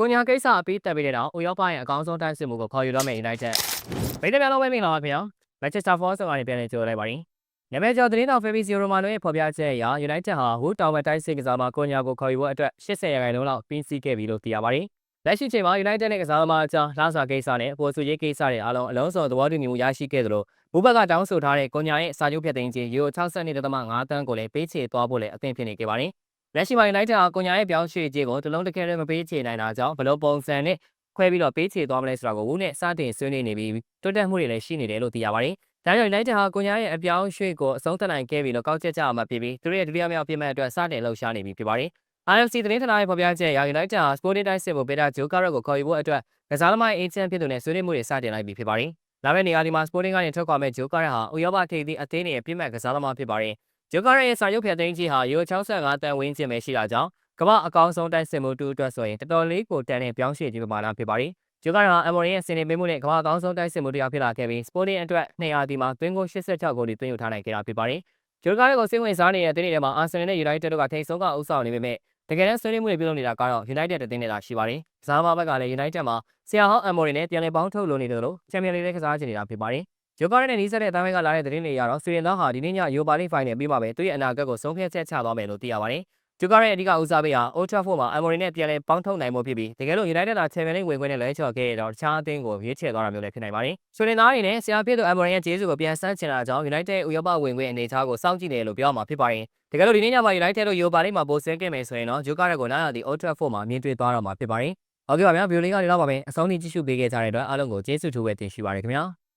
ကိုညာကိစ္စအပြီးတက်ပြီးတဲ့နောက်ဥရောပရဲ့အကောင်းဆုံးတိုက်စစ်မှုကိုခေါ်ယူတော့မယ့် United ဗိတ်တပြန်လုံးပဲမင်္ဂလာပါခင်ဗျာ Manchester Force ကနေပြန်လည်ကြိုလိုက်ပါရင်နာမည်ကျော်သတင်းတော် Fabrizio Romano ရဲ့ဖော်ပြချက်အရ United ဟာဟိုတောင်ဘက်တိုက်စစ်ကစားမကိုညာကိုခေါ်ယူဖို့အတွက်80ရာခိုင်နှုန်းလောက်ပြီးစီးခဲ့ပြီလို့သိရပါတယ်လက်ရှိချိန်မှာ United နဲ့ကစားသမားအကြားလှစာကိစ္စနဲ့အပေါ်စုရေးကိစ္စတွေအားလုံးအလုံးစုံသဘောတူညီမှုရရှိခဲ့သလိုဘူဘက်ကတောင်းဆိုထားတဲ့ကိုညာရဲ့စာချုပ်ဖြတ်သိမ်းခြင်းယူ62.5တန်းကိုလည်းပေးချေသွားဖို့လည်းအသင့်ဖြစ်နေခဲ့ပါတယ် လက်ရှိမှာ United ဟာကိုညာရဲ့ပြောင်းရွှေ့ခြင်းကိုတလုံးတစ်ခဲတည်းမပေးချေနိုင်တာကြောင့်ဘလို့ပုံစံနဲ့ခွဲပြီးတော့ပေးချေသွားမလဲဆိုတာကိုဝူးနဲ့စတင်ဆွေးနွေးနေပြီးတွတ်တက်မှုတွေလည်းရှိနေတယ်လို့သိရပါတယ်။ဒါကြောင့် United ဟာကိုညာရဲ့အပြောင်းရွှေ့ကိုအဆုံးသတ်နိုင်ခဲ့ပြီလို့ကောက်ချက်ကြအောင်မှဖြစ်ပြီးသူတို့ရဲ့ဒုတိယမြောက်ပြစ်မှတ်အတွက်စတင်လှုပ်ရှားနေပြီဖြစ်ပါတယ်။ RFC သတင်းဌာနရဲ့ဖော်ပြချက်အရ United ဟာ Sporting တိုက်စစ်မှုပေတာဂျိုကာရက်ကိုခေါ်ယူဖို့အတွက်ကစားသမားအေဂျင့်ဖြစ်သူနဲ့ဆွေးနွေးမှုတွေစတင်လိုက်ပြီဖြစ်ပါတယ်။လာမယ့်နေရာဒီမှာ Sporting ကနေထွက်ခွာမဲ့ဂျိုကာရက်ဟာဥရောပထိပ်သီးအသင်းတွေရဲ့ပြစ်မှတ်ကစားသမားဖြစ်ပါတယ်။ ဂျိုကာရက်ရဲ့စာရုပ်ဖြတ်သိမ်းကြီးဟာယူ65တန်ဝင်းကျင်ပဲရှိတာကြောင့်ကမ္ဘာအကောင်းဆုံးတိုက်စစ်မှုတူအတွက်ဆိုရင်တော်တော်လေးကိုတန်တဲ့ပြောင်းရွှေ့ခြင်းပမာဏဖြစ်ပါတယ်။ဂျိုကာရက်ဟာအမေရိရဲ့စင်နေပေးမှုနဲ့ကမ္ဘာအကောင်းဆုံးတိုက်စစ်မှုတရားဖြစ်လာခဲ့ပြီး Sporting အတွက်200ဒီမှာသွင်းကို86ဂိုးတွေသွင်းယူထားနိုင်ခဲ့တာဖြစ်ပါတယ်။ဂျိုကာရက်ကိုစိတ်ဝင်စားနေတဲ့တင်းတွေထဲမှာ Arsenal နဲ့ United တို့ကထိပ်ဆုံးကအုပ်ဆောင်နေပေမဲ့တကယ်တမ်းဆွေးနွေးမှုတွေပြုလုပ်နေတာကတော့ United တသင်းနဲ့သာရှိပါတယ်။ကစားသမားဘက်ကလည်း United မှာဆရာဟောင်းအမော်ရီနဲ့ပြန်လည်ပေါင်းထုတ်လို့နေတယ်လို့ချန်ပီယံလိဂ်နဲ့ကစားချင်နေတာဖြစ်ပါတယ်။ ဂျိုကာရက်နဲ့နီးစပ်တဲ့အတိုင်းကလာတဲ့သတင်းတွေအရတော့ဆွေဒင်သားဟာဒီနေ့ညယူပါလိဖိုင်နယ်ပြီးမှပဲသူ့ရဲ့အနာဂတ်ကိုဆုံးဖြတ်ချက်ချသွားမယ်လို့သိရပါတယ်။ဂျိုကာရဲ့အဓိကဦးစားပေးဟာ Old Trafford မှာအမော်ရီနဲ့ပြန်လည်ပေါင်းထုတ်နိုင်မှုဖြစ်ပြီးတကယ်လို့ United သာချန်ပီယံလိဂ်ဝင်ခွင့်နဲ့လဲချော်ခဲ့ရတော့တခြားအသင်းကိုရွေးချယ်သွားတာမျိုးလည်းဖြစ်နိုင်ပါတယ်။ဆွေဒင်သားတွေနဲ့ဆရာဖြစ်သူအမော်ရီရဲ့ဂျေဇူကိုပြန်ဆန်းချင်တာကြောင့် United ဥရောပဝင်ခွင့်အနေအထားကိုစောင့်ကြည့်တယ်လို့ပြောရမှာဖြစ်ပါတယ်။တကယ်လို့ဒီနေ့ညမှာ United တို့ယူပါလိမ့်မှာပိုဆင်းခဲ့မယ်ဆိုရင်တော့ဂျိုကာရက်ကိုနားရသည့် Old Trafford မှာမြင်တွေ့သွားတော့မှာဖြစ်ပါတယ်။ဟုတ်ကဲ့ပါဗျာဗီဒီယိုလေးကနေတော့ပါပဲအဆုံးထိကြည့်ရှုပေးခဲ့ကြတဲ့အတွက်အားလုံးကိုကျေးဇူးထူးပဲတင်ရှိပါရခင်ဗျာ။